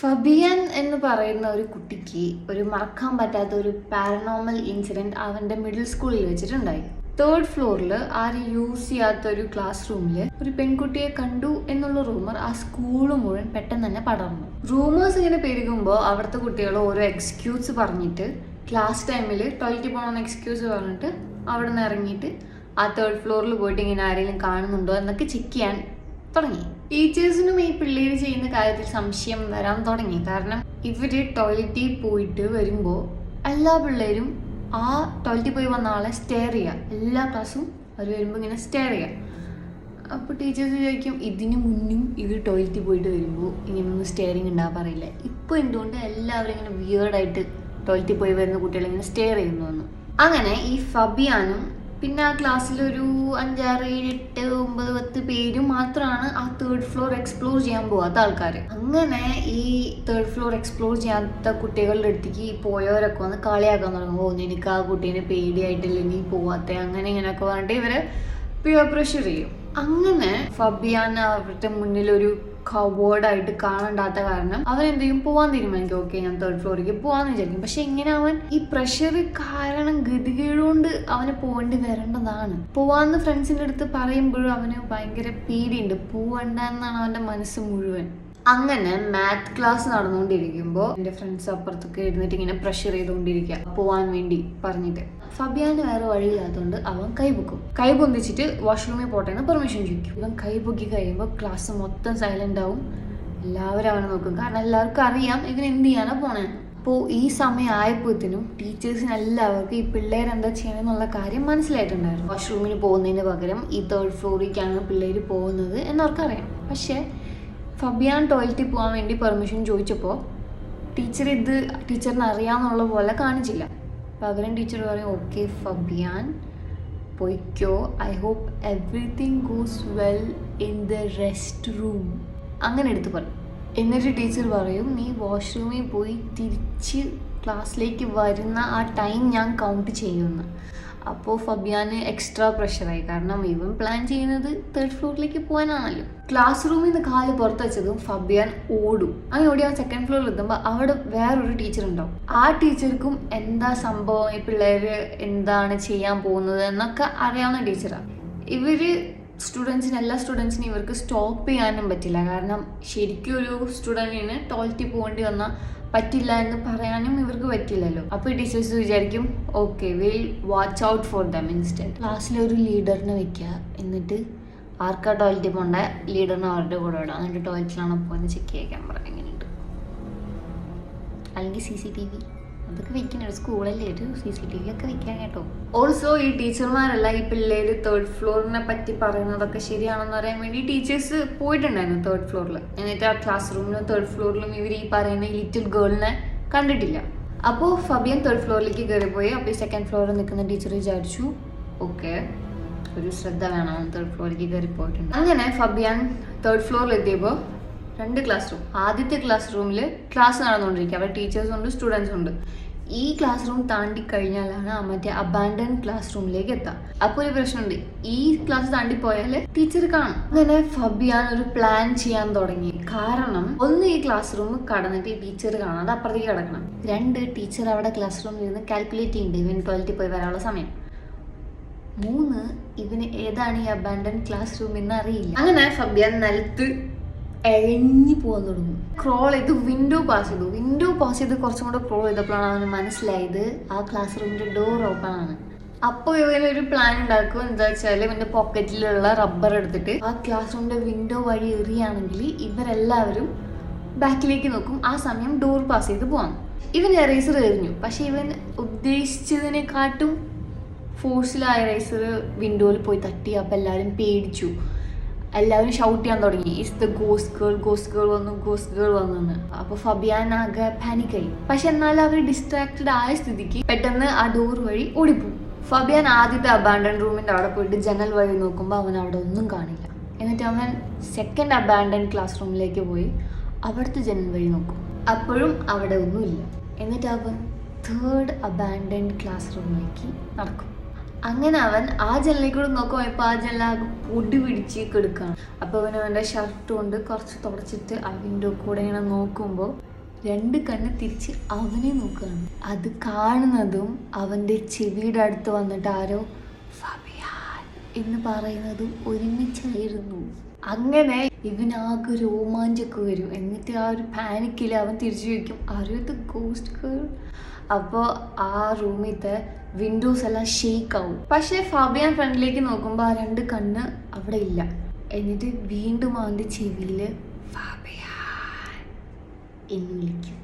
ഫബിയൻ എന്ന് പറയുന്ന ഒരു കുട്ടിക്ക് ഒരു മറക്കാൻ പറ്റാത്ത ഒരു പാരനോമൽ ഇൻസിഡന്റ് അവന്റെ മിഡിൽ സ്കൂളിൽ വെച്ചിട്ടുണ്ടായി. തേർഡ് ഫ്ലോറിൽ ആരും യൂസ് ചെയ്യാത്ത ഒരു ക്ലാസ് റൂമിൽ ഒരു പെൺകുട്ടിയെ കണ്ടു എന്നുള്ള റൂമർ ആ സ്കൂൾ മുഴുവൻ പെട്ടെന്ന് തന്നെ പടർന്നു. റൂമേഴ്സ് ഇങ്ങനെ പെരുകുമ്പോൾ അവിടുത്തെ കുട്ടികൾ ഓരോ എക്സ്ക്യൂസ് പറഞ്ഞിട്ട് ക്ലാസ് ടൈമിൽ ടോയ്ലറ്റിൽ പോകണമെന്ന് എക്സ്ക്യൂസ് പറഞ്ഞിട്ട് അവിടെ നിന്ന് ഇറങ്ങിയിട്ട് ആ തേർഡ് ഫ്ലോറിൽ പോയിട്ട് ഇങ്ങനെ ആരെങ്കിലും കാണുന്നുണ്ടോ എന്നൊക്കെ ചെക്ക് ചെയ്യാൻ തുടങ്ങി. ടീച്ചേഴ്സിനും ഈ പിള്ളേര് ചെയ്യുന്ന കാര്യത്തിൽ സംശയം വരാൻ തുടങ്ങി. കാരണം ഇവർ ടോയ്ലറ്റിൽ പോയിട്ട് വരുമ്പോൾ എല്ലാ പിള്ളേരും ആ ടോയ്ലറ്റിൽ പോയി വന്ന ആളെ സ്റ്റെയർ ചെയ്യുക എല്ലാ ക്ലാസ്സും അവർ വരുമ്പോൾ ഇങ്ങനെ സ്റ്റെയർ ചെയ്യുക അപ്പോൾ ടീച്ചേഴ്സ് ചോദിക്കും ഇതിന് മുന്നും ഇവർ ടോയ്ലറ്റിൽ പോയിട്ട് വരുമ്പോൾ ഇങ്ങനെയൊന്നും സ്റ്റെയറിങ് ഉണ്ടാവാറില്ല ഇപ്പോൾ എന്തുകൊണ്ട് എല്ലാവരും ഇങ്ങനെ വിയേർഡായിട്ട് ടോയ്ലറ്റിൽ പോയി വരുന്ന കുട്ടികൾ ഇങ്ങനെ സ്റ്റെയർ ചെയ്യുന്നു? അങ്ങനെ ഈ ഫബിയാനും പിന്നെ ആ ക്ലാസ്സിലൊരു അഞ്ചാറ് ഏഴ് എട്ട് ഒമ്പത് പത്ത് പേര് മാത്രമാണ് ആ തേർഡ് ഫ്ലോർ എക്സ്പ്ലോർ ചെയ്യാൻ പോവാത്ത ആൾക്കാർ അങ്ങനെ ഈ തേർഡ് ഫ്ലോർ എക്സ്പ്ലോർ ചെയ്യാത്ത കുട്ടികളുടെ അടുത്തേക്ക് പോയവരൊക്കെ വന്ന് കളിയാക്കാൻ തുടങ്ങും ഓ നിനക്ക് ആ കുട്ടീനെ പേടിയായിട്ടില്ല? നീ പോവാത്ത? അങ്ങനെ ഇങ്ങനെയൊക്കെ പറഞ്ഞിട്ട് ഇവരെ പ്യുവർ പ്രഷർ ചെയ്യും. അങ്ങനെ ഫബിയാൻ അവരുടെ മുന്നിൽ ഒരു കവേർഡായിട്ട് കാണണ്ടാത്ത കാരണം അവൻ എന്ത് ചെയ്യും പോവാൻ തീരുമാനിക്കും. ഓക്കെ ഞാൻ തേർഡ് ഫ്ലോറിലേക്ക് പോവാന്ന് വിചാരിക്കും. പക്ഷെ ഇങ്ങനെ അവൻ ഈ പ്രഷർ കാരണം ഗതികേടുകൊണ്ട് അവന് പോകേണ്ടി വരേണ്ടതാണ്? പോവാന്ന് ഫ്രണ്ട്സിന്റെ അടുത്ത് പറയുമ്പോഴും അവന് ഭയങ്കര പേടിയുണ്ട്. പോവണ്ട എന്നാണ് അവന്റെ മനസ്സ് മുഴുവൻ. അങ്ങനെ മാത് ക്ലാസ് നടന്നുകൊണ്ടിരിക്കുമ്പോൾ എന്റെ ഫ്രണ്ട്സ് അപ്പുറത്തൊക്കെ ഇരുന്നിട്ട് ഇങ്ങനെ പ്രഷർ ചെയ്തുകൊണ്ടിരിക്കുക പോവാൻ വേണ്ടി പറഞ്ഞിട്ട്. ഫബിയാന് വേറെ വഴിയില്ലാത്തതുകൊണ്ട് അവൻ കൈപൊക്കും കൈ പൊന്തിച്ചിട്ട് വാഷ്റൂമിൽ പോട്ടെ എന്ന് പെർമിഷൻ ചോദിക്കും. ഇവൻ കൈ പൊക്കി കഴിയുമ്പോൾ ക്ലാസ് മൊത്തം സൈലന്റ് ആവും. എല്ലാവരും അവനെ നോക്കും. കാരണം എല്ലാവർക്കും അറിയാം ഇവൻ എന്ത് ചെയ്യാനാ പോണേ. അപ്പോൾ ഈ സമയം ആയപ്പോഴത്തേനും ടീച്ചേഴ്സിന് എല്ലാവർക്കും ഈ പിള്ളേരെന്താ ചെയ്യണമെന്നുള്ള കാര്യം മനസ്സിലായിട്ടുണ്ടായിരുന്നു. വാഷ്റൂമിന് പോകുന്നതിന് പകരം ഈ തേർഡ് ഫ്ലോറിലേക്കാണ് പിള്ളേർ പോകുന്നത് എന്നവർക്കറിയാം. പക്ഷേ ഫബിയാൻ ടോയ്ലറ്റിൽ പോകാൻ വേണ്ടി പെർമിഷൻ ചോദിച്ചപ്പോൾ ടീച്ചർ ഇത് ടീച്ചറിന് അറിയാമെന്നുള്ള പോലെ കാണിച്ചില്ല. പകരം ടീച്ചർ പറയും ഓക്കെ ഫബിയാൻ പൊയ്ക്കോ. I hope everything goes well in the rest room അങ്ങനെ എടുത്ത് പറയും. എന്നിട്ട് ടീച്ചർ പറയും നീ വാഷ്റൂമിൽ പോയി തിരിച്ച് ക്ലാസ്സിലേക്ക് വരുന്ന ആ ടൈം ഞാൻ കൗണ്ട് ചെയ്യുമെന്ന് അപ്പോൾ ഫബിയാന് എക്സ്ട്രാ പ്രഷറായി കാരണം ഇവൻ പ്ലാൻ ചെയ്യുന്നത് തേർഡ് ഫ്ലോറിലേക്ക് പോകാനാണല്ലോ. ക്ലാസ് റൂമിൽ നിന്ന് കാൽ പുറത്ത് വെച്ചതും ഫബിയാൻ ഓടും. അങ്ങനെ ഓടി ആ സെക്കൻഡ് ഫ്ലോറിൽ എത്തുമ്പോൾ അവിടെ വേറൊരു ടീച്ചർ ഉണ്ടാവും. ആ ടീച്ചർക്കും എന്താ സംഭവം? ഈ പിള്ളേർ എന്താണ് ചെയ്യാൻ പോകുന്നത് എന്നൊക്കെ അറിയാവുന്ന ടീച്ചറാണ് ഇവർ സ്റ്റുഡൻസിന് എല്ലാ സ്റ്റുഡൻസിനും ഇവർക്ക് സ്റ്റോപ്പ് ചെയ്യാനും പറ്റില്ല. കാരണം ശരിക്കും ഒരു സ്റ്റുഡന്റിന് ടോയ്ലറ്റിൽ പോകേണ്ടി വന്നാൽ പറ്റില്ല എന്ന് പറയാനും ഇവർക്ക് പറ്റില്ലല്ലോ. അപ്പോൾ ടീച്ചേഴ്സ് വിചാരിക്കും okay will watch out for them instant ക്ലാസ്സിലെ ഒരു ലീഡറിനെ വെക്കുക എന്നിട്ട് ആർക്കാ ടോയ്ലറ്റിൽ പോകേണ്ട? ലീഡറിനെ അവരുടെ കൂടെ വിടാം. എന്നിട്ട് ടോയ്ലറ്റിലാണോ പോകുന്നത് ചെക്ക് ചെയ്യാൻ പറയാം എങ്ങനെയുണ്ട് അല്ലെങ്കിൽ സി സി ടി വി അതൊക്കെ വെക്കണം സ്കൂളല്ലേ ഒരു സി സി ടി വി ഒക്കെ വെക്കാൻ കേട്ടോ. ഓൾസോ ഈ ടീച്ചർമാരല്ല ഈ പിള്ളേര് തേർഡ് ഫ്ലോറിനെ പറ്റി പറയുന്നതൊക്കെ ശരിയാണെന്ന് അറിയാൻ വേണ്ടി ടീച്ചേഴ്സ് പോയിട്ടുണ്ടായിരുന്നു തേർഡ് ഫ്ലോറിൽ എന്നിട്ട് ആ ക്ലാസ് റൂമിലും തേർഡ് ഫ്ലോറിലും ഇവർ ഈ പറയുന്ന ലിറ്റിൽ ഗേളിനെ കണ്ടിട്ടില്ല. അപ്പോൾ ഫബിയൻ തേർഡ് ഫ്ലോറിലേക്ക് കയറിപ്പോയി അപ്പോൾ ഈ സെക്കൻഡ് ഫ്ലോറിൽ നിൽക്കുന്ന ടീച്ചർ വിചാരിച്ചു ഓക്കെ ഒരു ശ്രദ്ധ വേണം തേർഡ് ഫ്ലോറിലേക്ക് കയറി പോയിട്ടുണ്ട് അങ്ങനെ ഫബിയാൻ തേർഡ് ഫ്ലോറിൽ എത്തിയപ്പോൾ രണ്ട് ക്ലാസ് റൂം ആദ്യത്തെ ക്ലാസ് റൂമിൽ ക്ലാസ് നടന്നുകൊണ്ടിരിക്കുക. അവിടെ ടീച്ചേഴ്സും ഉണ്ട് സ്റ്റുഡൻസും ഉണ്ട്. ഈ ക്ലാസ് റൂം താണ്ടി കഴിഞ്ഞാലാണ് മറ്റേ അബാൻഡൻ ക്ലാസ് റൂമിലേക്ക് എത്താം. അപ്പോൾ ഒരു പ്രശ്നമുണ്ട്. ഈ ക്ലാസ് താണ്ടി പോയാൽ ടീച്ചർ കാണും. അങ്ങനെ ഫബിയാൻ ഒരു പ്ലാൻ ചെയ്യാൻ തുടങ്ങി. കാരണം ഒന്ന് ഈ ക്ലാസ് റൂം കടന്നിട്ട് ടീച്ചർ കാണാതെ അപ്പുറത്തേക്ക് കിടക്കണം. രണ്ട് ടീച്ചർ അവിടെ ക്ലാസ് റൂമിൽ നിന്ന് കാൽക്കുലേറ്റ് ചെയ്യുന്നുണ്ട് ഇവൻ ടോയ്ലറ്റിൽ പോയി വരാനുള്ള സമയം. മൂന്ന് ഇവന് ഏതാണ് ഈ അബാൻഡൻ ക്ലാസ് റൂം എന്ന് അറിയില്ല. അങ്ങനെ ഫബിയാൻ നിലത്ത് എഴഞ്ഞു പോകാൻ തുടങ്ങും. ക്രോൾ ചെയ്ത് വിൻഡോ പാസ് ചെയ്തു. വിൻഡോ പാസ് ചെയ്ത് കുറച്ചും കൂടെ ക്രോൾ ചെയ്തപ്പോഴാണ് അവന് മനസ്സിലായത് ആ ക്ലാസ് റൂമിന്റെ ഡോർ ഓപ്പൺ ആണ്. അപ്പോൾ ഒരു പ്ലാൻ ഉണ്ടാക്കും. എന്താ വെച്ചാൽ ഇവന്റെ പോക്കറ്റിലുള്ള റബ്ബർ എടുത്തിട്ട് ആ ക്ലാസ് റൂമിന്റെ വിൻഡോ വഴി എറിയാണെങ്കിൽ ഇവരെല്ലാവരും ബാക്കിലേക്ക് നോക്കും. ആ സമയം ഡോർ പാസ് ചെയ്ത് പോകാം ഇവൻ എറേസർ എറിഞ്ഞു. പക്ഷെ ഇവൻ ഉദ്ദേശിച്ചതിനെക്കാട്ടും ഫോഴ്സിലായ റൈസർ വിൻഡോയിൽ പോയി തട്ടി. അപ്പം എല്ലാവരും പേടിച്ചു. എല്ലാവരും ഷൗട്ട് ചെയ്യാൻ തുടങ്ങി. Is the goes girl goes girl വന്നു ഗോസ് ഗേൾ വന്നു അപ്പൊ ഫബിയാൻ ആകെ പാനിക്കായി പക്ഷെ എന്നാൽ അവർ ഡിസ്ട്രാക്റ്റഡ് ആയ സ്ഥിതിക്ക് പെട്ടെന്ന് ആ ഡോർ വഴി ഓടിപ്പോ ഫബിയാൻ ആദ്യത്തെ അബാൻഡൻ റൂമിന്റെ അവിടെ പോയിട്ട് ജനൽ വഴി നോക്കുമ്പോൾ അവൻ അവിടെ ഒന്നും കാണില്ല. എന്നിട്ട് അവൻ സെക്കൻഡ് അബാൻഡൻ ക്ലാസ് റൂമിലേക്ക് പോയി അവിടുത്തെ ജനൽ വഴി നോക്കും. അപ്പോഴും അവിടെ ഒന്നുമില്ല. എന്നിട്ട് അവൻ തേർഡ് അബാൻഡൻ ക്ലാസ് റൂമിലേക്ക് നടക്കും. അങ്ങനെ അവൻ ആ ജനലിൽ കൂടെ നോക്കുമ്പോൾ ആ ജനല പൊടി പിടിച്ച് കെടുക്കാണ്. അപ്പൊ അവൻ അവന്റെ ഷർട്ട് കൊണ്ട് കുറച്ച് തുടച്ചിട്ട് അവന്റെ കൂടെ ഇങ്ങനെ നോക്കുമ്പോൾ രണ്ട് കണ്ണ് തിരിച്ച് അവനെ നോക്കുകയാണ്. അത് കാണുന്നതും അവന്റെ ചെവിയുടെ അടുത്ത് വന്നിട്ട് ആരോ എന്ന് പറയുന്നതും ഒരുമിച്ചായിരുന്നു. അങ്ങനെ ഇവനാകെ രോമാഞ്ചൊക്കെ വരും. എന്നിട്ട് ആ ഒരു പാനിക്കിൽ അവൻ തിരിച്ചു ചോദിക്കും അറിയത്ത് ഗോസ്റ്റ് ഗേൾ അപ്പോൾ ആ റൂമിലത്തെ വിൻഡോസ് എല്ലാം ഷേക്ക് ആവും. പക്ഷേ ഫാബിയാൻ ഫ്രണ്ടിലേക്ക് നോക്കുമ്പോൾ ആ രണ്ട് കണ്ണ് അവിടെ ഇല്ല. എന്നിട്ട് വീണ്ടും അവന്റെ ചെവിയിൽ ഫാബിയാൻ എന്ന് വിളിക്കും.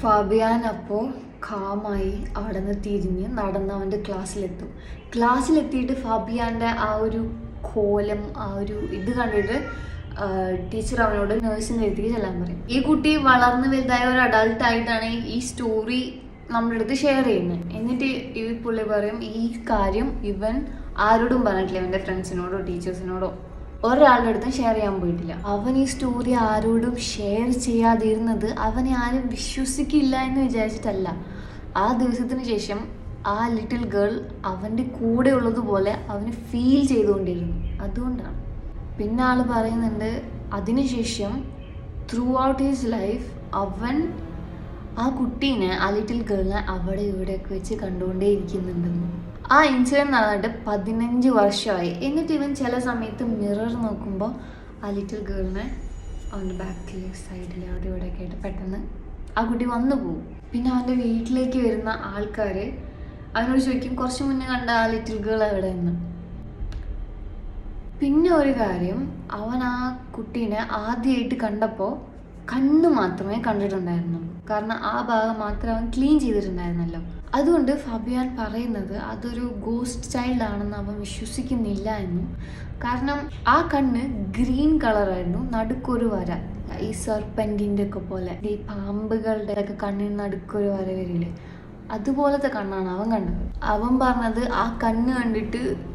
ഫാബിയാൻ അപ്പോൾ കാമായി അവിടെ നിന്ന് തിരിഞ്ഞ് നടന്ന് അവന്റെ ക്ലാസ്സിലെത്തും. ക്ലാസ്സിലെത്തിയിട്ട് ഫാബിയാന്റെ ആ ഒരു കോലം ആ ഒരു ഇത് കണ്ടിട്ട് ടീച്ചർ അവനോട് നേഴ്സിന്റെ അടുത്തേക്ക് ചെല്ലാൻ പറയും. ഈ കുട്ടി വളർന്ന് വലുതായ ഒരു അഡൾട്ട് ആയിട്ടാണ് ഈ സ്റ്റോറി നമ്മുടെ അടുത്ത് ഷെയർ ചെയ്യുന്നത്. എന്നിട്ട് ഈ പുള്ളി പറയും ഈ കാര്യം ഇവൻ ആരോടും പറഞ്ഞിട്ടില്ല. ഇവന്റെ ഫ്രണ്ട്സിനോടോ ടീച്ചേഴ്സിനോടോ ഒരാളുടെ അടുത്തും ഷെയർ ചെയ്യാൻ പോയിട്ടില്ല. അവൻ ഈ സ്റ്റോറി ആരോടും ഷെയർ ചെയ്യാതിരുന്നത് അവനെ ആരും വിശ്വസിക്കില്ല എന്ന് വിചാരിച്ചിട്ടല്ല. ആ ദിവസത്തിന് ശേഷം ആ ലിറ്റിൽ ഗേൾ അവന്റെ കൂടെ ഉള്ളതുപോലെ അവന് ഫീൽ ചെയ്തുകൊണ്ടിരുന്നു. അതുകൊണ്ടാണ്. പിന്നെ ആൾ പറയുന്നുണ്ട് അതിനുശേഷം ത്രൂ ഔട്ട് ഹിസ് ലൈഫ് അവൻ ആ കുട്ടീനെ ആ ലിറ്റിൽ ഗേളിനെ അവിടെ ഇവിടെയൊക്കെ വെച്ച് കണ്ടുകൊണ്ടേ ഇരിക്കുന്നുണ്ടെന്ന് ആ ഇൻസിഡന്റ് നടന്നിട്ട് പതിനഞ്ച് വർഷമായി. എന്നിട്ട് ഇവൻ ചില സമയത്ത് മിറർ നോക്കുമ്പോൾ ആ ലിറ്റിൽ ഗേളിനെ അവന്റെ ബാക്കിൽ സൈഡിൽ അവിടെ ഇവിടെയൊക്കെ ആയിട്ട് പെട്ടെന്ന് ആ കുട്ടി വന്നു പോകും പിന്നെ അവന്റെ വീട്ടിലേക്ക് വരുന്ന ആൾക്കാർ അവനോട് ചോദിക്കും കുറച്ച് മുന്നേ കണ്ട ആ ലിറ്റിൽ ഗേൾ എവിടെ എന്ന് പിന്നെ ഒരു കാര്യം അവൻ ആ കുട്ടീനെ ആദ്യമായിട്ട് കണ്ടപ്പോൾ കണ്ണ് മാത്രമേ കണ്ടിട്ടുണ്ടായിരുന്നുള്ളൂ. കാരണം ആ ഭാഗം മാത്രം അവൻ ക്ലീൻ ചെയ്തിട്ടുണ്ടായിരുന്നല്ലോ. അതുകൊണ്ട് ഫബിയാൻ പറയുന്നത് അതൊരു ഗോസ്റ്റ് ചൈൽഡ് ആണെന്ന് അവൻ വിശ്വസിക്കുന്നില്ല എന്നും. കാരണം ആ കണ്ണ് ഗ്രീൻ കളറായിരുന്നു നടുക്കൊരു വര. ഈ സർപ്പന്റിന്റെ ഒക്കെ പോലെ. ഈ പാമ്പുകളുടെ ഒക്കെ കണ്ണിന് നടുക്കൊരു വര വരില്ലേ? അതുപോലത്തെ കണ്ണാണ് അവൻ കണ്ടത്. അവൻ പറഞ്ഞത് ആ കണ്ണ് കണ്ടിട്ട്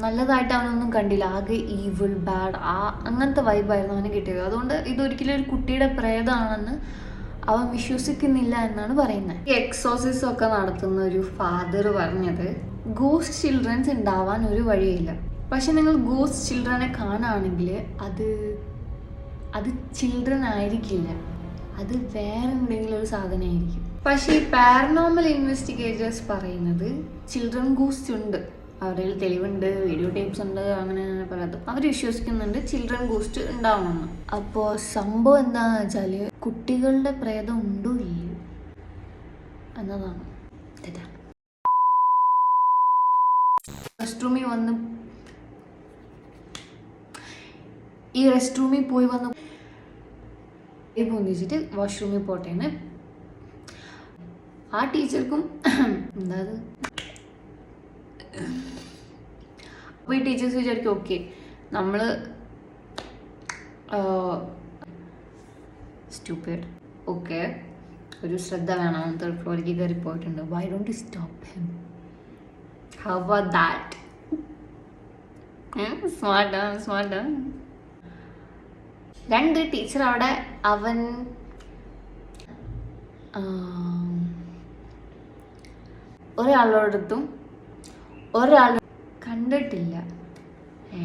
നല്ലതായിട്ട് അവനൊന്നും കണ്ടില്ല. ആകെ ഈവിൾ ബാഡ് ആ അങ്ങനത്തെ വൈബായിരുന്നു അവന് കിട്ടിയത്. അതുകൊണ്ട് ഇതൊരിക്കലും ഒരു കുട്ടിയുടെ പ്രേതമാണെന്ന് അവൻ വിശ്വസിക്കുന്നില്ല എന്നാണ് പറയുന്നത്. ഈ എക്സോസിസ് ഒക്കെ നടത്തുന്ന ഒരു ഫാദർ പറഞ്ഞത് ഗോസ്റ്റ് ചിൽഡ്രൻസ് ഉണ്ടാവാൻ ഒരു വഴിയില്ല. പക്ഷെ നിങ്ങൾ ഗോസ്റ്റ് ചിൽഡ്രനെ കാണുകയാണെങ്കിൽ അത് അത് ചിൽഡ്രൻ ആയിരിക്കില്ല. അത് വേറെ എന്തെങ്കിലും ഒരു സാധനമായിരിക്കും. പക്ഷേ ഈ പാരനോമൽ ഇൻവെസ്റ്റിഗേറ്റേഴ്സ് പറയുന്നത് ചിൽഡ്രൻ ഗൂസ്റ്റ് ഉണ്ട്. അവരുടെ കയ്യിൽ തെളിവുണ്ട് വീഡിയോ ടേപ്സ് ഉണ്ട് അങ്ങനെ പറയാത്ത അവർ വിശ്വസിക്കുന്നുണ്ട് ചിൽഡ്രൻ ഗോസ്റ്റ് ഉണ്ടാവണമെന്ന്. അപ്പോൾ സംഭവം എന്താണെന്ന് വെച്ചാൽ കുട്ടികളുടെ പ്രേതം ഉണ്ടോ ഇല്ലയോ? എന്നതാണ്. റെസ്റ്റ് റൂമിൽ വന്ന് ഈ റെസ്റ്റ് റൂമിൽ പോയി വന്ന് പൊന്നിച്ചിട്ട് വാഷ്റൂമിൽ പോട്ടേന്ന് ആ ടീച്ചർക്കും എന്താ അപ്പോൾ ഈ ടീച്ചേഴ്സ് വിചാരിക്കും ഓക്കെ നമ്മൾ സ്റ്റൂപ്പേഡ് ഓക്കെ ഒരു ശ്രദ്ധ വേണം. തേർഡ് ഫ്ലോറിലേക്ക് കയറി പോയിട്ടുണ്ട്. Why don't stop him how are that സ്മാർട്ടാണ് സ്മാർട്ടാണ് രണ്ട് ടീച്ചർ അവിടെ അവൻ ഒരാളോടത്തും ഒരാൾ കണ്ടിട്ടില്ല. ഏ?